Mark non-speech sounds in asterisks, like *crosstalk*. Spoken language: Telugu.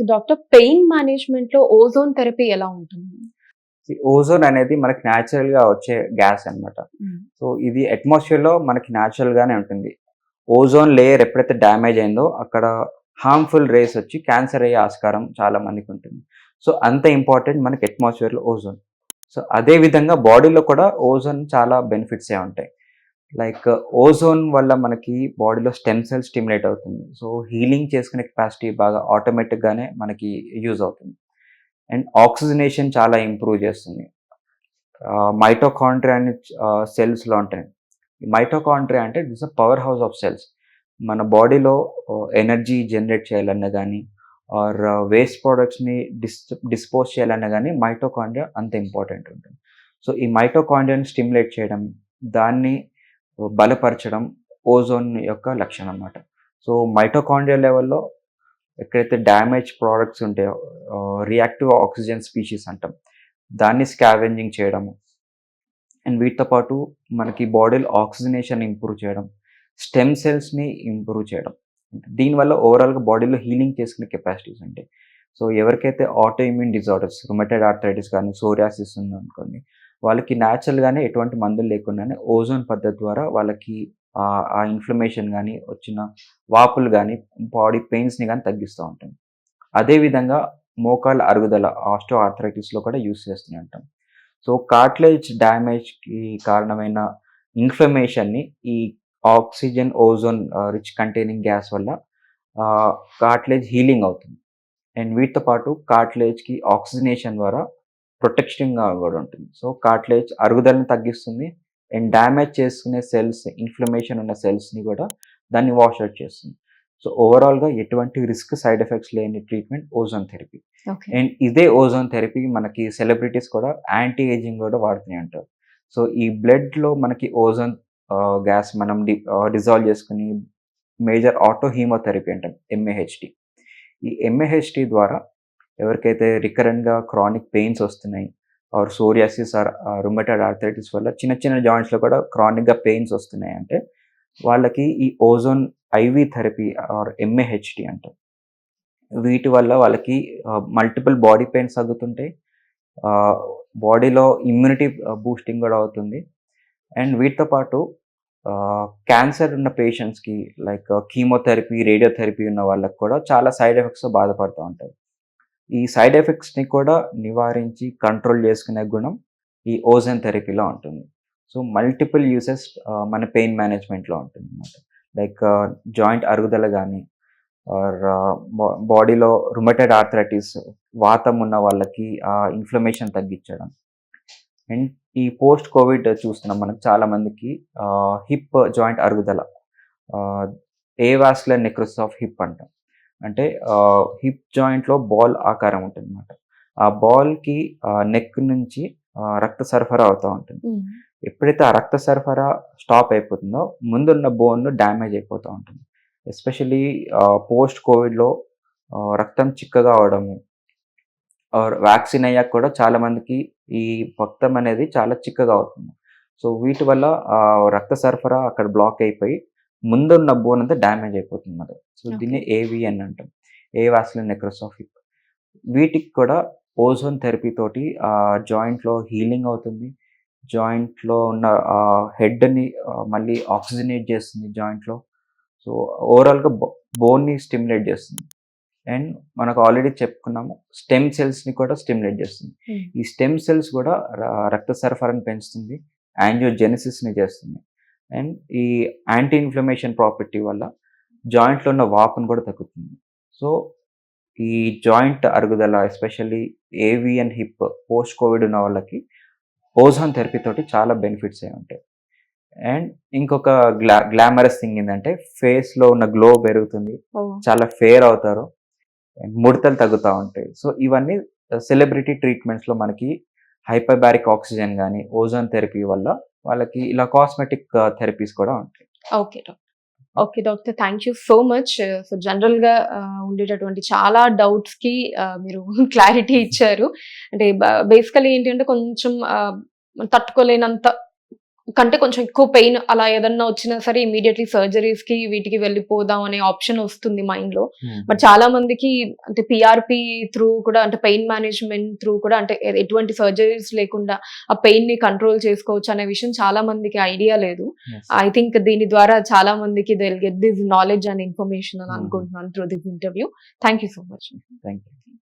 సో డాక్టర్ పెయిన్ మేనేజ్మెంట్లో ఓజోన్ థెరపీ ఎలా ఉంటుంది? ఓజోన్ అనేది మనకి న్యాచురల్గా వచ్చే గ్యాస్ అన్నమాట. సో ఇది అట్మాస్ఫియర్లో మనకి న్యాచురల్ గానే ఉంటుంది. ఓజోన్ లేయర్ ఎప్పుడైతే డ్యామేజ్ అయిందో అక్కడ హార్మ్ఫుల్ రేస్ వచ్చి క్యాన్సర్ అయ్యే ఆస్కారం చాలా మందికి ఉంటుంది. సో అంత ఇంపార్టెంట్ మనకి అట్మాస్ఫియర్లో ఓజోన్. సో అదే విధంగా బాడీలో కూడా ఓజోన్ చాలా బెనిఫిట్స్ ఏ ఉంటాయి. లైక్ ఓజోన్ వల్ల మనకి బాడీలో స్టెమ్ సెల్ స్టిమ్యులేట్ అవుతుంది. సో హీలింగ్ చేసుకునే కెపాసిటీ బాగా ఆటోమేటిక్గానే మనకి యూజ్ అవుతుంది. అండ్ ఆక్సిజనేషన్ చాలా ఇంప్రూవ్ చేస్తుంది. మైటోకాంట్రియా అనే సెల్స్లో ఉంటాయి మైటోకాంట్రియా అంటే it's a power house of cells. మన బాడీలో ఎనర్జీ జనరేట్ చేయాలన్నా కానీ ఆర్ వేస్ట్ ప్రోడక్ట్స్ని డిస్ డిస్పోజ్ చేయాలన్నా కానీ మైటోకాండ్రియా అంత ఇంపార్టెంట్ ఉంటుంది. సో ఈ మైటోకాండ్రియాని స్టిమ్యులేట్ చేయడం దాన్ని బలపరచడం ఓజోన్ యొక్క లక్షణం అన్నమాట సో మైటోకాండ్రియల్ లెవెల్లో ఎక్కడైతే డ్యామేజ్ ప్రోడక్ట్స్ ఉంటాయో రియాక్టివ్ ఆక్సిజన్ స్పీషీస్ అంటాం దాన్ని స్కావెంజింగ్ చేయడము అండ్ వీటితో పాటు మనకి బాడీలో ఆక్సిజనేషన్ ఇంప్రూవ్ చేయడం స్టెమ్ సెల్స్ని ఇంప్రూవ్ చేయడం. దీనివల్ల ఓవరాల్గా బాడీలో హీలింగ్ చేసుకునే కెపాసిటీస్ ఉంటాయి. సో ఎవరికైతే auto immune disorders rheumatoid arthritis కానీ సోరియాసిస్ ఉందనుకోండి వాళ్ళకి న్యాచురల్గానే ఎటువంటి మందులు లేకుండానే ఓజోన్ పద్ధతి ద్వారా వాళ్ళకి ఆ ఇన్ఫ్లమేషన్ కానీ వచ్చిన వాపులు కానీ బాడీ పెయిన్స్ని కానీ తగ్గిస్తూ ఉంటుంది అదేవిధంగా మోకాళ్ళ అరుగుదల ఆస్టో ఆర్థరైటిస్లో కూడా యూస్ చేస్తూనే ఉంటాం. సో కార్ట్లేజ్ డ్యామేజ్కి కారణమైన ఇన్ఫ్లమేషన్ని ఈ oxygen ozone rich containing gas వల్ల కార్ట్లేజ్ హీలింగ్ అవుతుంది. అండ్ వీటితో పాటు కార్ట్లేజ్కి ఆక్సిజనేషన్ ద్వారా ప్రొటెక్షన్గా కూడా ఉంటుంది. సో కార్ట్లేజ్ అరుగుదలను తగ్గిస్తుంది. అండ్ డ్యామేజ్ చేసుకునే సెల్స్ ఇన్ఫ్లమేషన్ ఉన్న సెల్స్ని కూడా దాన్ని వాష్ అవుట్ చేస్తుంది. సో ఓవరాల్గా ఎటువంటి రిస్క్ సైడ్ ఎఫెక్ట్స్ లేని ట్రీట్మెంట్ ఓజోన్ థెరపీ. అండ్ ఇదే ఓజోన్ థెరపీ మనకి సెలబ్రిటీస్ కూడా యాంటీ ఏజింగ్ కూడా వాడుతూనే ఉంటారు. సో ఈ బ్లడ్లో మనకి ఓజోన్ గ్యాస్ మనం డి డిజాల్వ్ చేసుకుని మేజర్ ఆటో హీమోథెరపీ అంటాం ఎంఏహెచ్డి ఈ ఎంఏహెచ్డి ద్వారా ఎవరికైతే రికరెంట్గా క్రానిక్ పెయిన్స్ వస్తున్నాయి or psoriasis or rheumatoid arthritis వల్ల చిన్న చిన్న జాయింట్స్లో కూడా క్రానిక్గా పెయిన్స్ వస్తున్నాయి అంటే వాళ్ళకి ఈ ozone IV therapy or MAHD అంటాం. వీటి వల్ల వాళ్ళకి మల్టిపుల్ బాడీ పెయిన్స్ తగ్గుతుంటాయి బాడీలో ఇమ్యూనిటీ బూస్టింగ్ కూడా అవుతుంది. అండ్ వీటితో పాటు క్యాన్సర్ ఉన్న పేషెంట్స్కి లైక్ కీమోథెరపీ రేడియోథెరపీ ఉన్న వాళ్ళకి కూడా చాలా సైడ్ ఎఫెక్ట్స్ బాధపడుతూ ఉంటారు ఈ సైడ్ ఎఫెక్ట్స్ని కూడా నివారించి కంట్రోల్ చేసుకునే గుణం ఈ ఓజన్ థెరపీలో ఉంటుంది. సో మల్టిపుల్ యూసెస్ మన పెయిన్ మేనేజ్మెంట్లో ఉంటుంది అనమాట లైక్ జాయింట్ అరుగుదల కానీ ఆర్ బాడీలో రుమటెడ్ ఆర్థరైటిస్ వాతం ఉన్న వాళ్ళకి ఆ ఇన్ఫ్లమేషన్ తగ్గించడం. అండ్ ఈ పోస్ట్ కోవిడ్ చూస్తున్నాం మనకు చాలామందికి హిప్ జాయింట్ అరుగుదల avascular necrosis of hip అంటాం. అంటే హిప్ జాయింట్లో బాల్ ఆకారం ఉంటుంది అనమాట ఆ బాల్కి నెక్ నుంచి రక్త సరఫరా అవుతూ ఉంటుంది. ఎప్పుడైతే ఆ రక్త సరఫరా స్టాప్ అయిపోతుందో ముందున్న బోన్ డ్యామేజ్ అయిపోతూ ఉంటుంది. ఎస్పెషలీ పోస్ట్ కోవిడ్లో రక్తం చిక్కగా అవడము వ్యాక్సిన్ అయ్యాక కూడా చాలా మందికి ఈ రక్తం అనేది చాలా చిక్కగా అవుతుంది. సో వీటి వల్ల రక్త సరఫరా అక్కడ బ్లాక్ అయిపోయి ముందున్న బోన్ అంతా డ్యామేజ్ అయిపోతుంది అన్నమాట. సో దీన్ని ఏవి అని అంటాం. ఏ వాస్లిన్ నెక్రోసాఫిక్ వీటికి కూడా ఓజోన్ థెరపీ తోటి ఆ జాయింట్లో హీలింగ్ అవుతుంది. జాయింట్లో ఉన్న హెడ్ని మళ్ళీ ఆక్సిజనేట్ చేస్తుంది జాయింట్లో సో ఓవరాల్గా బోన్ని స్టిమ్యులేట్ చేస్తుంది. అండ్ మనకు ఆల్రెడీ చెప్పుకున్నాము స్టెమ్ సెల్స్ని కూడా స్టిమ్యులేట్ చేస్తుంది. ఈ స్టెమ్ సెల్స్ కూడా రక్త సరఫరాని పెంచుతుంది. యాంజియోజెనిసిస్ని చేస్తుంది. అండ్ ఈ యాంటీ ఇన్ఫ్లమేషన్ ప్రాపర్టీ వల్ల జాయింట్లో ఉన్న వాపును కూడా తగ్గుతుంది. సో ఈ జాయింట్ అరుగుదల ఎస్పెషల్లీ ఏవి అండ్ హిప్ పోస్ట్ కోవిడ్ ఉన్న వాళ్ళకి ఓజోన్ థెరపీ తోటి చాలా బెనిఫిట్స్ ఏ ఉంటాయి. అండ్ ఇంకొక గ్లా గ్లామరస్ థింగ్ ఏంటంటే ఫేస్లో ఉన్న గ్లో పెరుగుతుంది. చాలా ఫేర్ అవుతారు. ముడతలు తగ్గుతూ ఉంటాయి. సో ఇవన్నీ సెలబ్రిటీ ట్రీట్మెంట్స్లో మనకి హైపర్బారిక్ ఆక్సిజన్ కానీ ఓజోన్ థెరపీ వల్ల వాళ్ళకి ఇలా కాస్మెటిక్ థెరపీస్ కూడా ఉంటాయి. Okay doctor. Okay doctor thank you so much. So జనరల్గా ఉండేటటువంటి చాలా డౌట్స్కి మీరు *laughs* క్లారిటీ ఇచ్చారు. అంటే బేసికలీ ఏంటంటే కొంచెం తట్టుకోలేనంత కంటే కొంచెం ఎక్కువ పెయిన్ అలా ఏదన్నా వచ్చినా సరే ఇమీడియట్లీ సర్జరీస్కి వీటికి వెళ్ళిపోదాం అనే ఆప్షన్ వస్తుంది మైండ్లో. బట్ చాలా మందికి అంటే పిఆర్పి త్రూ కూడా అంటే పెయిన్ మేనేజ్మెంట్ త్రూ కూడా అంటే ఎటువంటి సర్జరీస్ లేకుండా ఆ పెయిన్ని కంట్రోల్ చేసుకోవచ్చు అనే విషయం చాలా మందికి ఐడియా లేదు. ఐ థింక్ దీని ద్వారా చాలా మందికి get this knowledge and information అని Mhm. అనుకుంటున్నాను through this interview thank you so much thank you